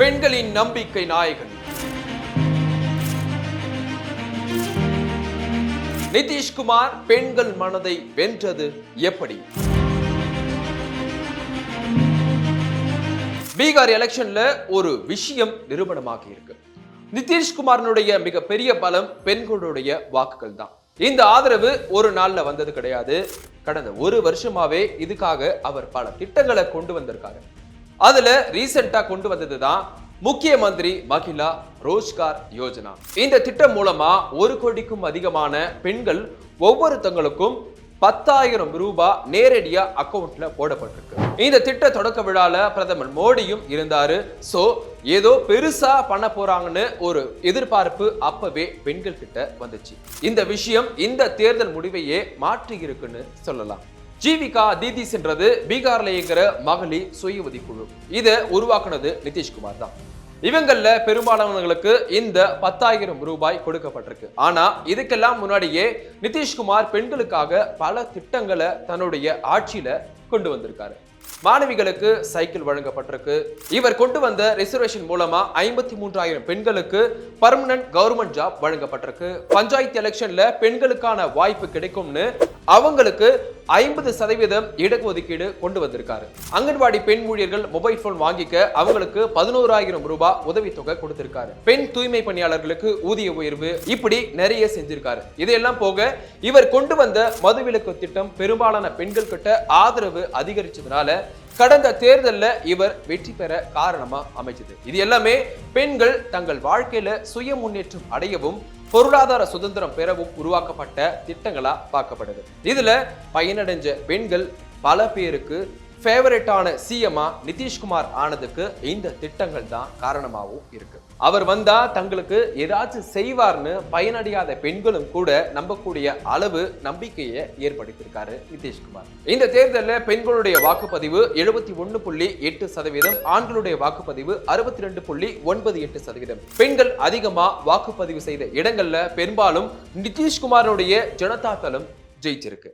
பெண்களின் நம்பிக்கை நாயகன். நிதிஷ்குமார் பெண்கள் மனதை வென்றது எப்படி? பீகார் எலெக்ஷன்ல ஒரு விஷயம் நிரூபணமாகி இருக்கு. நிதிஷ்குமாரனுடைய மிகப்பெரிய பலம் பெண்களுடைய வாக்குகள் தான். இந்த ஆதரவு ஒரு நாள்ல வந்தது கிடையாது. கடந்த ஒரு வருஷமாவே இதுக்காக அவர் பல திட்டங்களை கொண்டு வந்திருக்காரு. அதுல ரீசெண்டா கொண்டு வந்தது தான் முக்கிய மந்திரி மகிழா ரோஜ்கார் யோஜனா. இந்த திட்டம் மூலமா ஒரு கோடிக்கும் அதிகமான பெண்கள் ஒவ்வொருத்தங்களுக்கும் பத்தாயிரம் ரூபாய் நேரடியா அக்கௌண்ட்ல போடப்பட்டிருக்கு. இந்த திட்ட தொடக்க விழால பிரதமர் மோடியும் இருந்தாரு. சோ ஏதோ பெருசா பண்ண போறாங்கன்னு ஒரு எதிர்பார்ப்பு அப்பவே பெண்கள் கிட்ட வந்துச்சு. இந்த விஷயம் இந்த தேர்தல் முடிவையே மாற்றி இருக்குன்னு சொல்லலாம். ஜீவிகா தீதிஸ்ன்றது பீகார்ல இயங்குற மகளிர் சுய உதவிக்குழு இதை உருவாக்குனது நிதிஷ்குமார் தான். இவங்கள்ல பெரும்பாலானவங்களுக்கு இந்த பத்தாயிரம் ரூபாய் கொடுக்கப்பட்டிருக்கு. ஆனா இதுக்கெல்லாம் முன்னாடியே நிதிஷ்குமார் பெண்களுக்காக பல திட்டங்களை தன்னுடைய ஆட்சியில கொண்டு வந்திருக்காரு. மாணவிகளுக்கு சைக்கிள் வழங்கப்பட்டிருக்கு. இவர் கொண்டு வந்த ரிசர்வேஷன் மூலமா ஐம்பத்தி மூன்றாயிரம் பெண்களுக்கு பர்மனன்ட் கவர்மெண்ட் ஜாப் வழங்கப்பட்டிருக்கு. பஞ்சாயத்து எலெக்ஷன்ல பெண்களுக்கான வாய்ப்பு கிடைக்கும்னு அவங்களுக்கு ஐம்பது சதவீதம் இடஒதுக்கீடு கொண்டு வந்திருக்காரு. அங்கன்வாடி பெண் ஊழியர்கள் மொபைல் போன் வாங்கிக்க அவங்களுக்கு பதினோராயிரம் ரூபாய் உதவித்தொகை கொடுத்திருக்காரு. பெண் தூய்மை பணியாளர்களுக்கு ஊதிய உயர்வு இப்படி நிறைய செஞ்சிருக்காரு. இதையெல்லாம் போக இவர் கொண்டு வந்த மதுவிலக்கு திட்டம் பெரும்பாலான பெண்கள் கிட்ட ஆதரவு அதிகரிச்சதுனால கடந்த தேர்தலில் இவர் வெற்றி பெற காரணமா அமைச்சது இது எல்லாமே பெண்கள் தங்கள் வாழ்க்கையில சுய முன்னேற்றம் அடையவும் பொருளாதார சுதந்திரம் பெறவும் உருவாக்கப்பட்ட திட்டங்களா பார்க்கப்படுது. இதுல பயனடைஞ்ச பெண்கள் பல பேருக்கு ஃபேவரட்டான சிஎம்மா நிதிஷ்குமார் ஆனதுக்கு இந்த திட்டங்கள் தான் காரணமாகவும் இருக்கு. அவர் வந்தா தங்களுக்கு ஏதாச்சும் செய்வார்னு பயனடையாத பெண்களும் கூட நம்பக்கூடிய அளவு நம்பிக்கையை ஏற்படுத்தியிருக்காரு நிதிஷ்குமார். இந்த தேர்தலில் பெண்களுடைய வாக்குப்பதிவு எழுபத்தி ஒன்று புள்ளி எட்டு சதவீதம் ஆண்களுடைய வாக்குப்பதிவு அறுபத்தி ரெண்டு புள்ளி ஒன்பது எட்டு சதவீதம். பெண்கள் அதிகமா வாக்குப்பதிவு செய்த இடங்கள்ல பெரும்பாலும் நிதிஷ்குமாரனுடைய ஜனதா தளம் ஜெயிச்சிருக்கு.